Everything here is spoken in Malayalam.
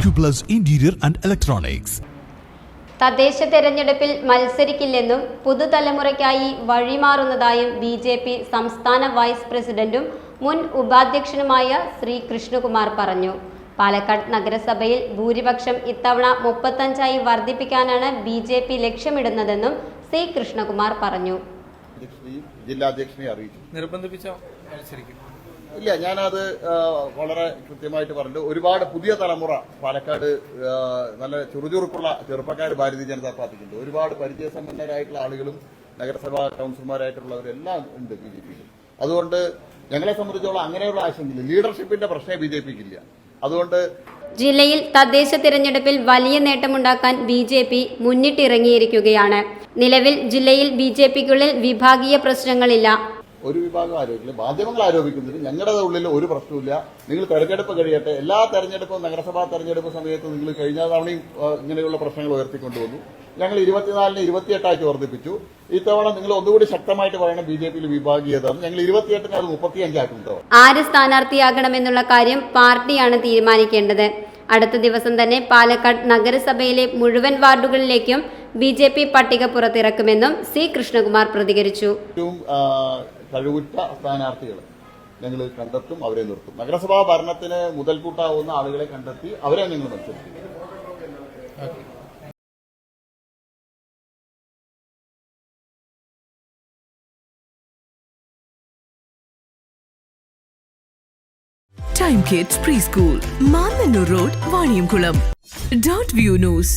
Acuplus interior and Electronics. തദ്ദേശ തെരഞ്ഞെടുപ്പിൽ മത്സരിക്കില്ലെന്നും പുതുതലമുറയ്ക്കായി വഴിമാറുന്നതായും ബി ജെ പി സംസ്ഥാന വൈസ് പ്രസിഡന്റും മുൻ ഉപാധ്യക്ഷനുമായ ശ്രീ കൃഷ്ണകുമാർ പറഞ്ഞു. പാലക്കാട് നഗരസഭയിൽ ഭൂരിപക്ഷം ഇത്തവണ മുപ്പത്തഞ്ചായി വർദ്ധിപ്പിക്കാനാണ് ബി ജെ പി ലക്ഷ്യമിടുന്നതെന്നും സി കൃഷ്ണകുമാർ പറഞ്ഞു. ജില്ലാധ്യക്ഷനെ അറിയിച്ചു. നിർബന്ധിപ്പിച്ച മത്സരിക്കും. ഇല്ല ഞാനത് വളരെ കൃത്യമായിട്ട് പറഞ്ഞു ഒരുപാട് പുതിയ തലമുറ പാലക്കാട് നല്ല ചുറുചുറുക്കുള്ള ചെറുപ്പക്കാർ ഭാരതീയ ജനതാ പാർട്ടിക്കുണ്ട്. ഒരുപാട് പരിചയസമ്പന്നരായിട്ടുള്ള ആളുകളും നഗരസഭാ കൗൺസിലർമാരായിട്ടുള്ളവരെല്ലാം ഉണ്ട് ബി ജെ പിയിൽ അതുകൊണ്ട് ഞങ്ങളെ സംബന്ധിച്ചോളം അങ്ങനെയുള്ള ആശങ്കയില്ല. ലീഡർഷിപ്പിന്റെ പ്രശ്നം ബി ജെ പിക്കില്ല. അതുകൊണ്ട് ജില്ലയിൽ തദ്ദേശ തിരഞ്ഞെടുപ്പിൽ വലിയ നേട്ടമുണ്ടാക്കാൻ ബി ജെ പി മുന്നിട്ടിറങ്ങിയിരിക്കുകയാണ്. നിലവിൽ ജില്ലയിൽ ബി ജെ പിക്കുള്ളിൽ വിഭാഗീയ പ്രശ്നങ്ങളില്ല. ഒരു വിഭാഗം ആരോപിക്കില്ല മാധ്യമങ്ങൾ ആരോപിക്കുന്നത് ഞങ്ങളുടെ ഉള്ളിൽ ഒരു പ്രശ്നമില്ല നിങ്ങൾ തെരഞ്ഞെടുപ്പ് കഴിയട്ടെ. എല്ലാ തെരഞ്ഞെടുപ്പും നഗരസഭാ തെരഞ്ഞെടുപ്പ് സമയത്ത് നിങ്ങൾ കഴിഞ്ഞ തവണയും ഇങ്ങനെയുള്ള പ്രശ്നങ്ങൾ ഉയർത്തിക്കൊണ്ടുവന്നു. ഞങ്ങൾ ഇരുപത്തിനാലിന് ഇരുപത്തിയെട്ടാക്കി വർദ്ധിപ്പിച്ചു. ഇത്തവണ നിങ്ങൾ ഒന്നുകൂടി ശക്തമായിട്ട് പറയണം ബി ജെ പിയിൽ വിഭാഗീയത ഞങ്ങൾ ഇരുപത്തിയെട്ടിന് അത് മുപ്പത്തിയഞ്ചാക്കും ആര് സ്ഥാനാർത്ഥിയാകണമെന്നുള്ള കാര്യം പാർട്ടിയാണ് തീരുമാനിക്കേണ്ടത്. അടുത്ത ദിവസം തന്നെ പാലക്കാട് നഗരസഭയിലെ മുഴുവൻ വാർഡുകളിലേക്കും ബി ജെ പി പട്ടിക പുറത്തിറക്കുമെന്നും സി കൃഷ്ണകുമാർ പ്രതികരിച്ചു. കഴിവുറ്റ സ്ഥാനാർത്ഥികൾ ഞങ്ങൾ കണ്ടെത്തും അവരെ നിർത്തും. നഗരസഭാ ഭരണത്തിന് മുതൽക്കൂട്ടാവുന്ന ആളുകളെ കണ്ടെത്തി അവരെ ഞങ്ങൾ മത്സരിക്കും time kids preschool Road, road Vaniyamkulam dot view news